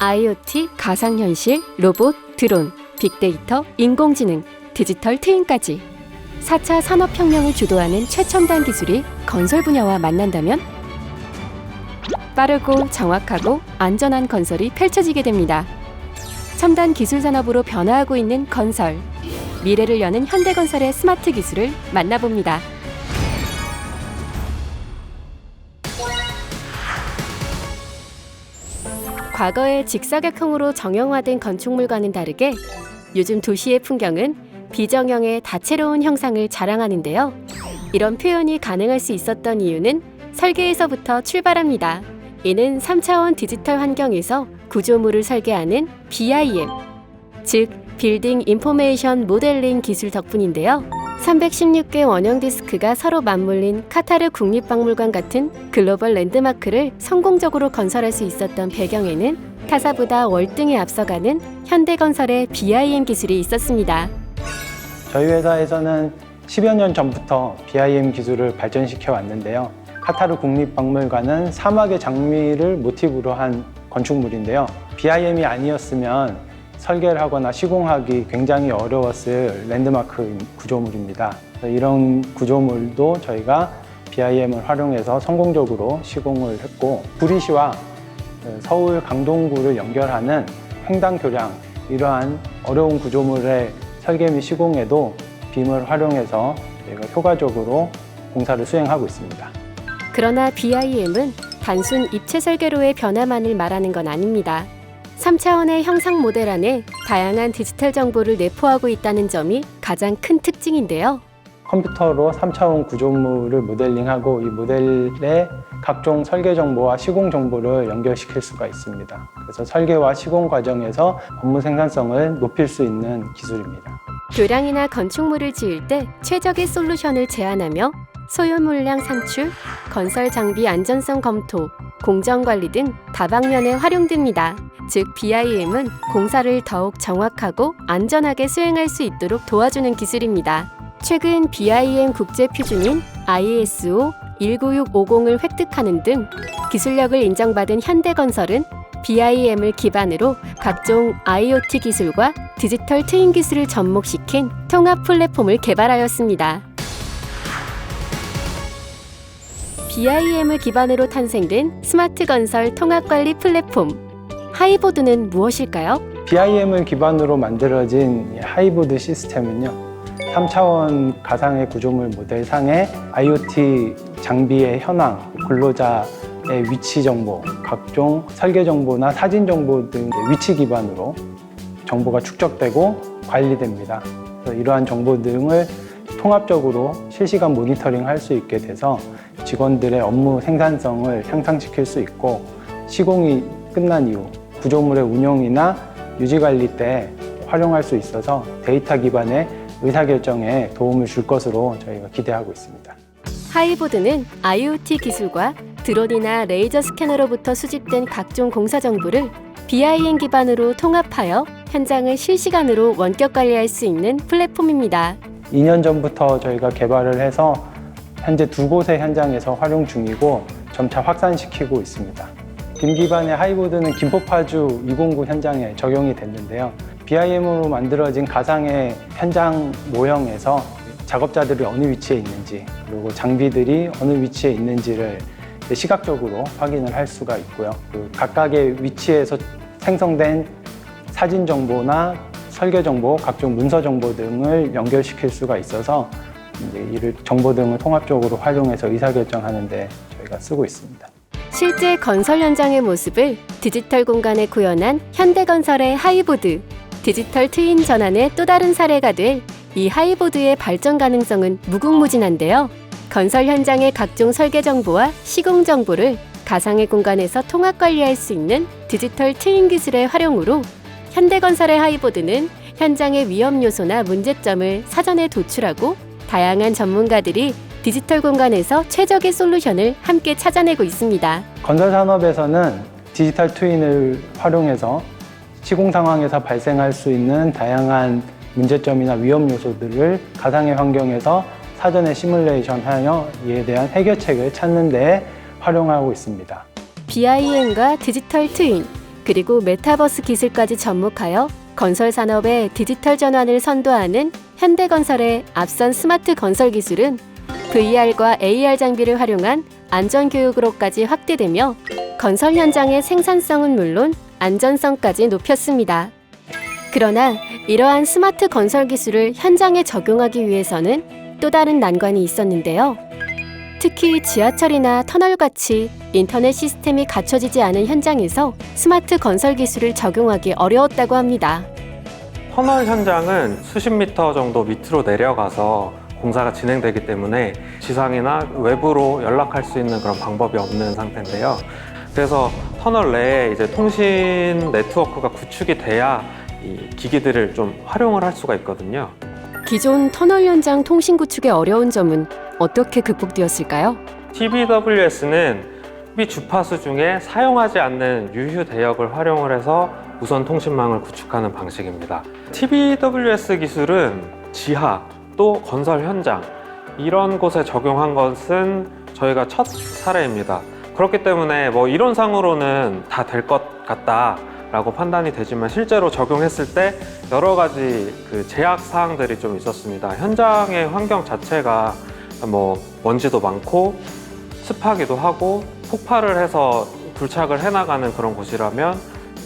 IoT, 가상현실, 로봇, 드론, 빅데이터, 인공지능, 디지털 트윈까지 4차 산업혁명을 주도하는 최첨단 기술이 건설 분야와 만난다면 빠르고 정확하고 안전한 건설이 펼쳐지게 됩니다. 첨단 기술 산업으로 변화하고 있는 건설. 미래를 여는 현대건설의 스마트 기술을 만나봅니다. 과거의 직사각형으로 정형화된 건축물과는 다르게 요즘 도시의 풍경은 비정형의 다채로운 형상을 자랑하는데요. 이런 표현이 가능할 수 있었던 이유는 설계에서부터 출발합니다. 이는 3차원 디지털 환경에서 구조물을 설계하는 BIM, 즉 빌딩 인포메이션 모델링 기술 덕분인데요. 316개 원형 디스크가 서로 맞물린 카타르 국립박물관 같은 글로벌 랜드마크를 성공적으로 건설할 수 있었던 배경에는 타사보다 월등히 앞서가는 현대건설의 BIM 기술이 있었습니다. 저희 회사에서는 10여 년 전부터 BIM 기술을 발전시켜 왔는데요. 카타르 국립박물관은 사막의 장미를 모티브로 한 건축물인데요. BIM이 아니었으면 설계를 하거나 시공하기 굉장히 어려웠을 랜드마크 구조물입니다. 이런 구조물도 저희가 BIM을 활용해서 성공적으로 시공을 했고 구리시와 서울 강동구를 연결하는 횡단교량 이러한 어려운 구조물의 설계 및 시공에도 빔을 활용해서 저희가 효과적으로 공사를 수행하고 있습니다. 그러나 BIM은 단순 입체 설계로의 변화만을 말하는 건 아닙니다. 3차원의 형상 모델 안에 다양한 디지털 정보를 내포하고 있다는 점이 가장 큰 특징인데요. 컴퓨터로 3차원 구조물을 모델링하고 이 모델의 각종 설계 정보와 시공 정보를 연결시킬 수가 있습니다. 그래서 설계와 시공 과정에서 업무 생산성을 높일 수 있는 기술입니다. 교량이나 건축물을 지을 때 최적의 솔루션을 제안하며 소요 물량 산출, 건설 장비 안전성 검토, 공정 관리 등 다방면에 활용됩니다. 즉 BIM은 공사를 더욱 정확하고 안전하게 수행할 수 있도록 도와주는 기술입니다. 최근 BIM 국제 표준인 ISO 19650을 획득하는 등 기술력을 인정받은 현대건설은 BIM을 기반으로 각종 IoT 기술과 디지털 트윈 기술을 접목시킨 통합 플랫폼을 개발하였습니다. BIM을 기반으로 탄생된 스마트 건설 통합 관리 플랫폼 하이보드는 무엇일까요? BIM을 기반으로 만들어진 이 하이보드 시스템은요. 3차원 가상의 구조물 모델상의 IoT 장비의 현황, 근로자의 위치 정보, 각종 설계 정보나 사진 정보 등 위치 기반으로 정보가 축적되고 관리됩니다. 그래서 이러한 정보 등을 통합적으로 실시간 모니터링 할 수 있게 돼서 직원들의 업무 생산성을 향상시킬 수 있고 시공이 끝난 이후 구조물의 운용이나 유지 관리 때 활용할 수 있어서 데이터 기반의 의사결정에 도움을 줄 것으로 저희가 기대하고 있습니다. 하이보드는 IoT 기술과 드론이나 레이저 스캐너로부터 수집된 각종 공사 정보를 BIM 기반으로 통합하여 현장을 실시간으로 원격 관리할 수 있는 플랫폼입니다. 2년 전부터 저희가 개발을 해서 현재 두 곳의 현장에서 활용 중이고 점차 확산시키고 있습니다. 빔 기반의 하이보드는 김포파주 209 현장에 적용이 됐는데요. BIM으로 만들어진 가상의 현장 모형에서 작업자들이 어느 위치에 있는지 그리고 장비들이 어느 위치에 있는지를 시각적으로 확인을 할 수가 있고요. 그 각각의 위치에서 생성된 사진 정보나 설계 정보, 각종 문서 정보 등을 연결시킬 수가 있어서 이제 이를 정보 등을 통합적으로 활용해서 의사결정하는 데 저희가 쓰고 있습니다. 실제 건설 현장의 모습을 디지털 공간에 구현한 현대건설의 하이보드, 디지털 트윈 전환의 또 다른 사례가 될 이 하이보드의 발전 가능성은 무궁무진한데요. 건설 현장의 각종 설계 정보와 시공 정보를 가상의 공간에서 통합 관리할 수 있는 디지털 트윈 기술의 활용으로 현대건설의 하이보드는 현장의 위험 요소나 문제점을 사전에 도출하고 다양한 전문가들이 디지털 공간에서 최적의 솔루션을 함께 찾아내고 있습니다. 건설 산업에서는 디지털 트윈을 활용해서 시공 상황에서 발생할 수 있는 다양한 문제점이나 위험 요소들을 가상의 환경에서 사전에 시뮬레이션하여 이에 대한 해결책을 찾는 데 활용하고 있습니다. BIM과 디지털 트윈, 그리고 메타버스 기술까지 접목하여 건설 산업의 디지털 전환을 선도하는 현대건설의 앞선 스마트 건설 기술은 VR과 AR 장비를 활용한 안전 교육으로까지 확대되며 건설 현장의 생산성은 물론 안전성까지 높였습니다. 그러나 이러한 스마트 건설 기술을 현장에 적용하기 위해서는 또 다른 난관이 있었는데요. 특히 지하철이나 터널 같이 인터넷 시스템이 갖춰지지 않은 현장에서 스마트 건설 기술을 적용하기 어려웠다고 합니다. 터널 현장은 수십 미터 정도 밑으로 내려가서 공사가 진행되기 때문에 지상이나 외부로 연락할 수 있는 그런 방법이 없는 상태인데요. 그래서 터널 내에 이제 통신 네트워크가 구축이 돼야 이 기기들을 좀 활용을 할 수가 있거든요. 기존 터널 현장 통신 구축의 어려운 점은 어떻게 극복되었을까요? TBWS는 이 주파수 중에 사용하지 않는 유휴 대역을 활용을 해서 무선 통신망을 구축하는 방식입니다. TBWS 기술은 지하 또 건설 현장 이런 곳에 적용한 것은 저희가 첫 사례입니다. 그렇기 때문에 뭐 이론상으로는 다 될 것 같다라고 판단이 되지만 실제로 적용했을 때 여러 가지 그 제약 사항들이 좀 있었습니다. 현장의 환경 자체가 뭐 먼지도 많고 습하기도 하고 폭발을 해서 불착을 해나가는 그런 곳이라면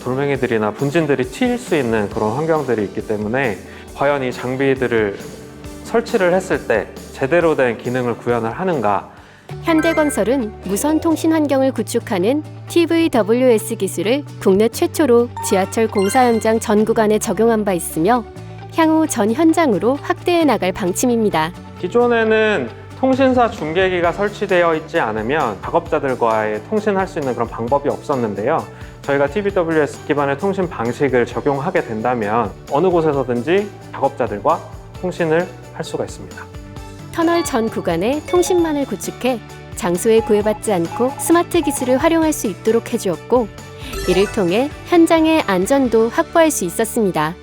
돌멩이들이나 분진들이 튈 수 있는 그런 환경들이 있기 때문에 과연 이 장비들을 설치를 했을 때 제대로 된 기능을 구현을 하는가 현대건설은 무선 통신 환경을 구축하는 TVWS 기술을 국내 최초로 지하철 공사 현장 전 구간에 적용한 바 있으며 향후 전 현장으로 확대해 나갈 방침입니다. 기존에는 통신사 중계기가 설치되어 있지 않으면 작업자들과의 통신할 수 있는 그런 방법이 없었는데요. 저희가 TBWS 기반의 통신 방식을 적용하게 된다면 어느 곳에서든지 작업자들과 통신을 할 수가 있습니다. 터널 전 구간에 통신망을 구축해 장소에 구애받지 않고 스마트 기술을 활용할 수 있도록 해주었고 이를 통해 현장의 안전도 확보할 수 있었습니다.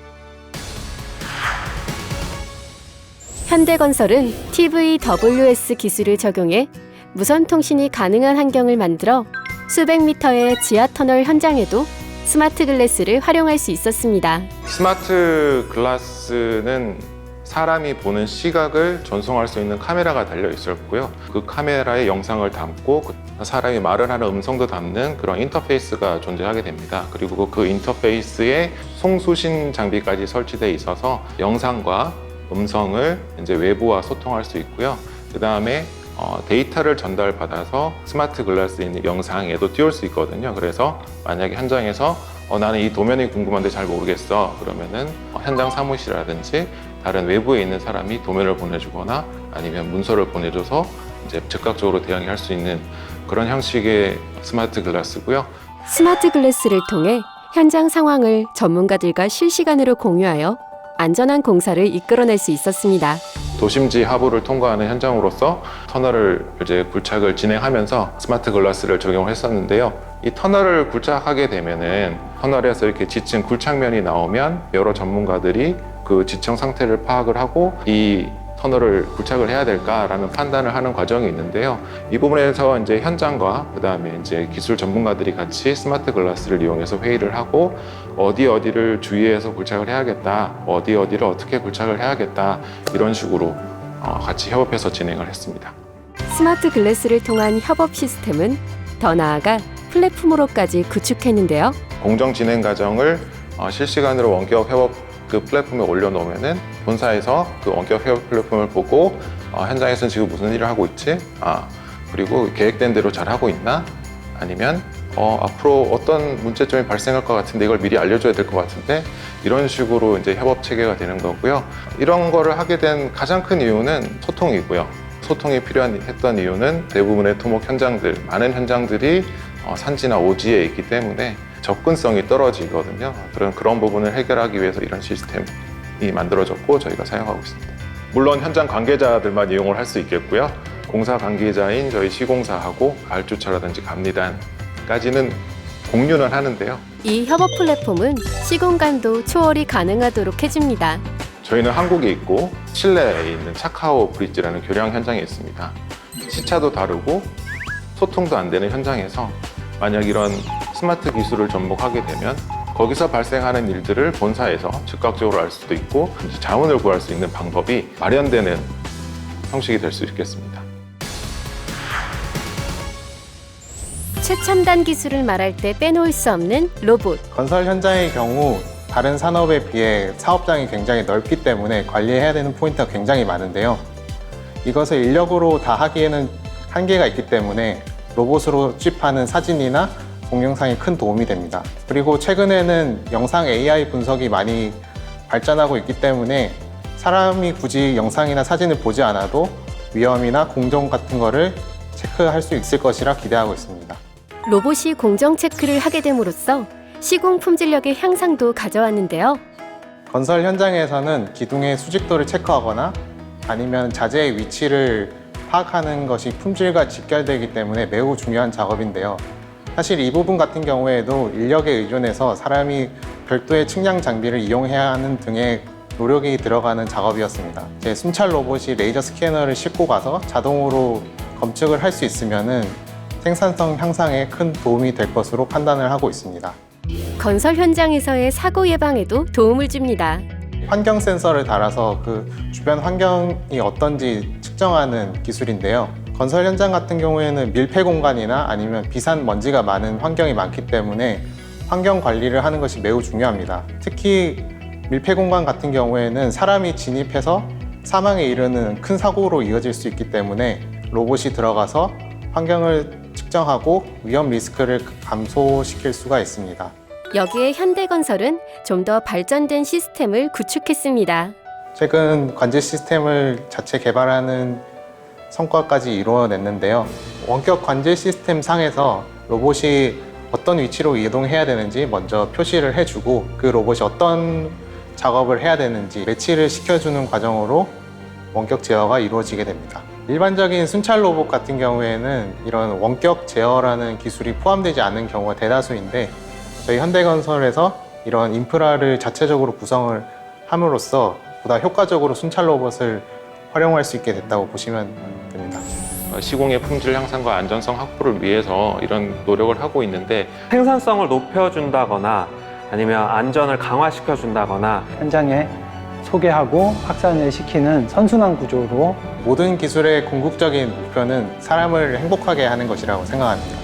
현대건설은 TVWS 기술을 적용해 무선 통신이 가능한 환경을 만들어 수백 미터의 지하 터널 현장에도 스마트 글래스를 활용할 수 있었습니다. 스마트 글라스는 사람이 보는 시각을 전송할 수 있는 카메라가 달려 있었고요. 그 카메라에 영상을 담고 그 사람이 말을 하는 음성도 담는 그런 인터페이스가 존재하게 됩니다. 그리고 그 인터페이스에 송수신 장비까지 설치되어 있어서 영상과 음성을 이제 외부와 소통할 수 있고요. 그 다음에 어, 데이터를 전달받아서 스마트 글라스에 있는 영상에도 띄울 수 있거든요. 그래서 만약에 현장에서 어, 나는 이 도면이 궁금한데 잘 모르겠어. 그러면은 어, 현장 사무실이라든지 다른 외부에 있는 사람이 도면을 보내주거나 아니면 문서를 보내줘서 이제 즉각적으로 대응을 할수 있는 그런 형식의 스마트 글라스고요. 스마트 글래스를 통해 현장 상황을 전문가들과 실시간으로 공유하여 안전한 공사를 이끌어낼 수 있었습니다. 도심지 하부를 통과하는 현장으로서 터널을 이제 굴착을 진행하면서 스마트 글라스를 적용했었는데요. 이 터널을 굴착하게 되면은 터널에서 이렇게 지층 굴착면이 나오면 여러 전문가들이 그 지층 상태를 파악을 하고 이 터널을 굴착을 해야 될까라는 판단을 하는 과정이 있는데요. 이 부분에서 이제 현장과 그다음에 이제 기술 전문가들이 같이 스마트 글라스를 이용해서 회의를 하고 어디 어디를 주의해서 굴착을 해야겠다, 어디 어디를 어떻게 굴착을 해야겠다 이런 식으로 어, 같이 협업해서 진행을 했습니다. 스마트 글래스를 통한 협업 시스템은 더 나아가 플랫폼으로까지 구축했는데요. 공정 진행 과정을 어, 실시간으로 원격 협업 그 플랫폼에 올려놓으면은 본사에서 그 원격 협업 플랫폼을 보고 어, 현장에서는 지금 무슨 일을 하고 있지? 아 그리고 계획된 대로 잘 하고 있나? 아니면 어, 앞으로 어떤 문제점이 발생할 것 같은데 이걸 미리 알려줘야 될 것 같은데 이런 식으로 이제 협업 체계가 되는 거고요. 이런 거를 하게 된 가장 큰 이유는 소통이고요. 소통이 필요한 했던 이유는 대부분의 토목 현장들, 많은 현장들이 어, 산지나 오지에 있기 때문에 접근성이 떨어지거든요. 그런 그런 부분을 해결하기 위해서 이런 시스템이 만들어졌고 저희가 사용하고 있습니다. 물론 현장 관계자들만 이용을 할 수 있겠고요. 공사 관계자인 저희 시공사하고 가을 주차라든지 감리단까지는 공유는 하는데요. 이 협업 플랫폼은 시공간도 초월이 가능하도록 해줍니다. 저희는 한국에 있고 칠레에 있는 차카오 브릿지라는 교량 현장에 있습니다. 시차도 다르고 소통도 안 되는 현장에서 만약 이런 스마트 기술을 접목하게 되면 거기서 발생하는 일들을 본사에서 즉각적으로 알 수도 있고 자문을 구할 수 있는 방법이 마련되는 형식이 될 수 있겠습니다. 최첨단 기술을 말할 때 빼놓을 수 없는 로봇. 건설 현장의 경우 다른 산업에 비해 사업장이 굉장히 넓기 때문에 관리해야 되는 포인트가 굉장히 많은데요. 이것을 인력으로 다 하기에는 한계가 있기 때문에 로봇으로 수집하는 사진이나 동영상이 큰 도움이 됩니다. 그리고 최근에는 영상 AI 분석이 많이 발전하고 있기 때문에 사람이 굳이 영상이나 사진을 보지 않아도 위험이나 공정 같은 거를 체크할 수 있을 것이라 기대하고 있습니다. 로봇이 공정 체크를 하게 됨으로써 시공 품질력의 향상도 가져왔는데요. 건설 현장에서는 기둥의 수직도를 체크하거나 아니면 자재의 위치를 파악하는 것이 품질과 직결되기 때문에 매우 중요한 작업인데요. 사실 이 부분 같은 경우에도 인력에 의존해서 사람이 별도의 측량 장비를 이용해야 하는 등의 노력이 들어가는 작업이었습니다. 제 순찰 로봇이 레이저 스캐너를 싣고 가서 자동으로 검측을 할 수 있으면은 생산성 향상에 큰 도움이 될 것으로 판단을 하고 있습니다. 건설 현장에서의 사고 예방에도 도움을 줍니다. 환경 센서를 달아서 그 주변 환경이 어떤지 측정하는 기술인데요. 건설 현장 같은 경우에는 밀폐 공간이나 아니면 비산 먼지가 많은 환경이 많기 때문에 환경 관리를 하는 것이 매우 중요합니다. 특히 밀폐 공간 같은 경우에는 사람이 진입해서 사망에 이르는 큰 사고로 이어질 수 있기 때문에 로봇이 들어가서 환경을 측정하고 위험 리스크를 감소시킬 수가 있습니다. 여기에 현대건설은 좀 더 발전된 시스템을 구축했습니다. 최근 관제 시스템을 자체 개발하는 성과까지 이루어냈는데요. 원격 관제 시스템 상에서 로봇이 어떤 위치로 이동해야 되는지 먼저 표시를 해주고 그 로봇이 어떤 작업을 해야 되는지 매치를 시켜주는 과정으로 원격 제어가 이루어지게 됩니다. 일반적인 순찰 로봇 같은 경우에는 이런 원격 제어라는 기술이 포함되지 않은 경우가 대다수인데 저희 현대건설에서 이런 인프라를 자체적으로 구성을 함으로써 보다 효과적으로 순찰 로봇을 활용할 수 있게 됐다고 보시면 됩니다. 어, 시공의 품질 향상과 안전성 확보를 위해서 이런 노력을 하고 있는데 생산성을 높여준다거나 아니면 안전을 강화시켜준다거나 현장에 소개하고 확산을 시키는 선순환 구조로 모든 기술의 궁극적인 목표는 사람을 행복하게 하는 것이라고 생각합니다.